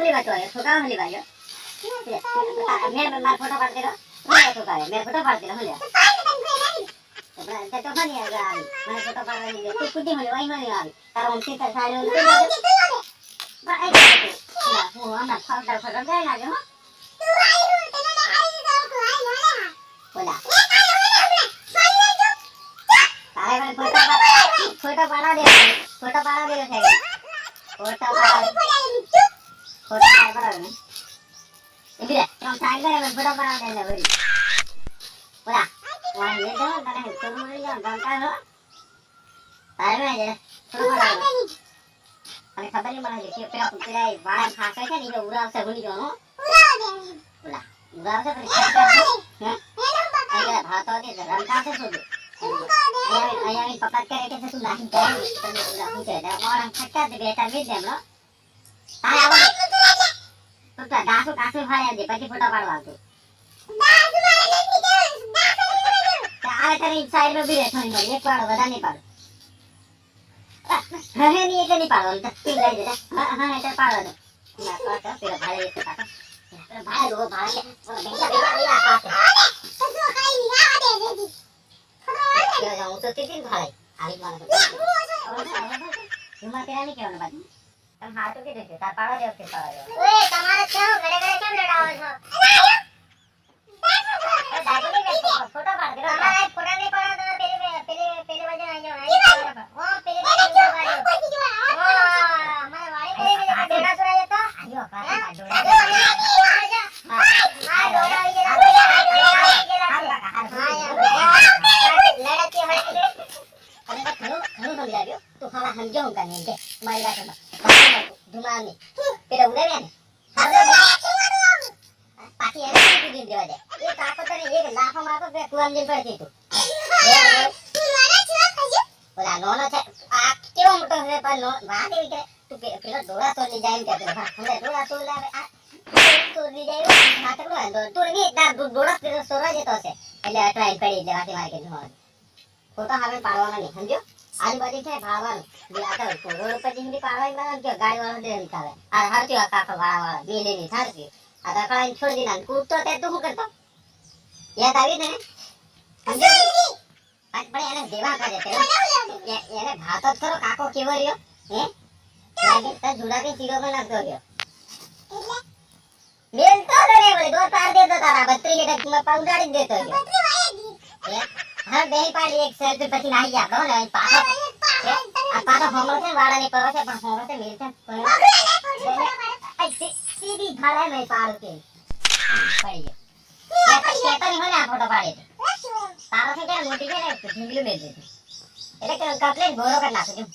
खोली बात है ठोका होली भाई मैं मार फ़ोटो पाड़ देगा मैं ठोका है मैं फ़ोटो पाड़ देगा होली तो तो है यार मैं फ़ोटो पाड़ नहीं दे तू खुद होली वही होली यार तार हम तीन तार सारे होली बस वो हम ना फाड़ डाल फाड़ गए ना जो तू आई रो तो ना दे फ़ोटो पाड़ा दे ફોટો પાડા ને ઇબરે ત્રણ સાઈડ કરે ફોટો પાડા દે વળી બોલા વાહ લે દો તને તો મળી જાવ ગમતા હો તારે મેં જે ફોટો પાડા અને કે શું અહીંયા પપ્પા કહે કે તું ખટ્ટા દે બેટા તો તો દાસુ કાસુ ફાડ્યા દે પછી ફોટો પાડવા આવતું તો આવે તારે સાઈડ માં બી થોડી મળી એક પાડો બધા નહીં પાડો હા હે નહીં એટલે નહીં પાડો તો તું લઈ દે હા હા એટલે પાડો દો ના પાડો પેલો ભાડે એક પાડો ભાડે રો ભાડે બેટા બેટા બેટા પાડો હું તો તીતી ભાડે આવી મને જુમા તેરા નહીં કહેવાનું બાજુ તમે હાથ તો કીધું છે તાર પાડો દેવ કે પાડો દેવ ઓય તમારે કેવું ઘરે ઘરે કેમ લડાવો છો દાદી ને ફોટો પાડ દે તમારા ફોટા નહીં પાડો તો પેલી પેલી પેલી બાજુ આવી જાઓ અહીં ઓ પેલી બાજુ ઊભો પાડ્યો ઓ મને વાળી કરી દીધી આ ડોડા સુરાય તો આયો હે? પાડો આ ડોડા આ ડોડા આવી ગયેલા આ ડોડા આવી ગયેલા હા લડતી હોય અને તો ઘણું ઘણું સમજાવ્યો તું હવે સમજો હું કાને કે પાછી કેવો મોટો છે પણ નો વાત એવી કે તું લાવે તો નહીં પેલો સોરવા જતો એટલે અટવાઈ પડી એટલે વાતી મારી કે જોવાનું હવે પાડવાનો નહીં સમજો તો હારતી આ કાકો વાળા વાળા બે લેની હારતી આ દકડાઈને છોડી દીધા કૂદતો તે તું શું કરતો? યાદ આવી ને સમજો આજ પણ એને દેવા કરે છે. એને ભાતો ખરો કાકો કેવો રહ્યો? હે? લાગે જુડા કે ચીરો પણ નાખતો રહ્યો. બેલ તો કરે વળી દો તાર દેતો તારા. બત્રી કે પૌડાડી દેતો રહ્યો. હે? હા બે પાડી એક સેલ્ફી પછી નાહી ગયા બરો ને અહીં પાછો હે? આ પાછો હોમલો છે વાળાની પરવા છે પણ હોમલો છે મેલ છે પણ આ સી- સીધી ધારે નહીં પાડું કે પડી ગયો કેતો- કેતો નહીં હોય ને આ ફોટો પાડી તો. તારો છે ત્યારે મોટી છે ને ઢીંગલું મેળ દીધું એટલે કે કપલે ગોરો કરી નાખું છું